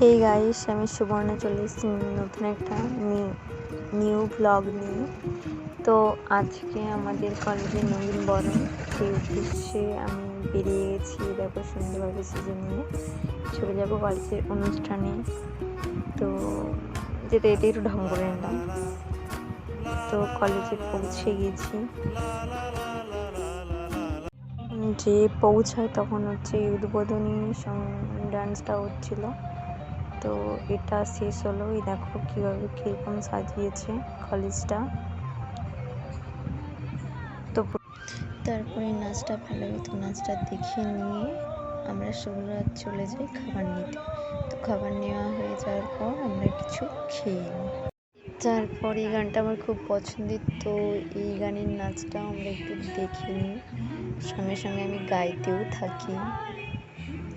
Hey guys আমি সুবর্ণা, চলে এসেছি নতুন একটা নিউ ব্লগ নিয়ে। তো আজকে আমাদের কলেজের নবীন বরণ সেই উদ্দেশ্যে আমি বেরিয়ে গেছি, দেখো সুন্দরভাবে সেজে নিয়ে। চলে যাব কলেজের অনুষ্ঠানে। তো যেতে যেতে একটু ঢং করে নিলাম। তো কলেজে পৌঁছে গেছি। যে পৌঁছায় তখন হচ্ছে উদ্বোধনী ডান্সটা হচ্ছিল। তো এটা শেষ হলো। এই দেখো কীভাবে কীরকম সাজিয়েছে কলেজটা তো তারপরে নাচটা ভালো হতো নাচটা দেখে নিয়ে আমরা শুরুরাত চলে যাই খাবার নিতে। তো খাবার নেওয়া হয়ে যাওয়ার পর আমরা কিছু খেয়ে নিই। তারপর এই গানটা আমার খুব পছন্দের। তো এই গানের নাচটা আমরা একটু দেখে নিই। সঙ্গে সঙ্গে আমি গাইতেও থাকি।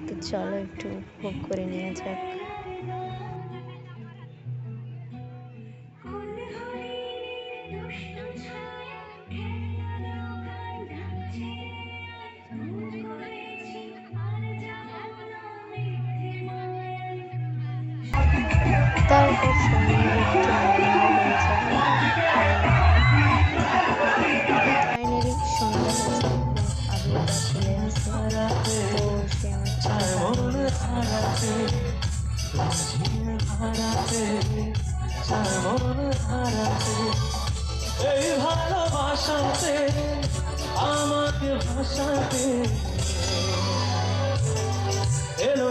তো চলো একটু উপভোগ করে নেওয়া যাক। এই ভালোবাসাতে আমাকে ভাসাতে এলো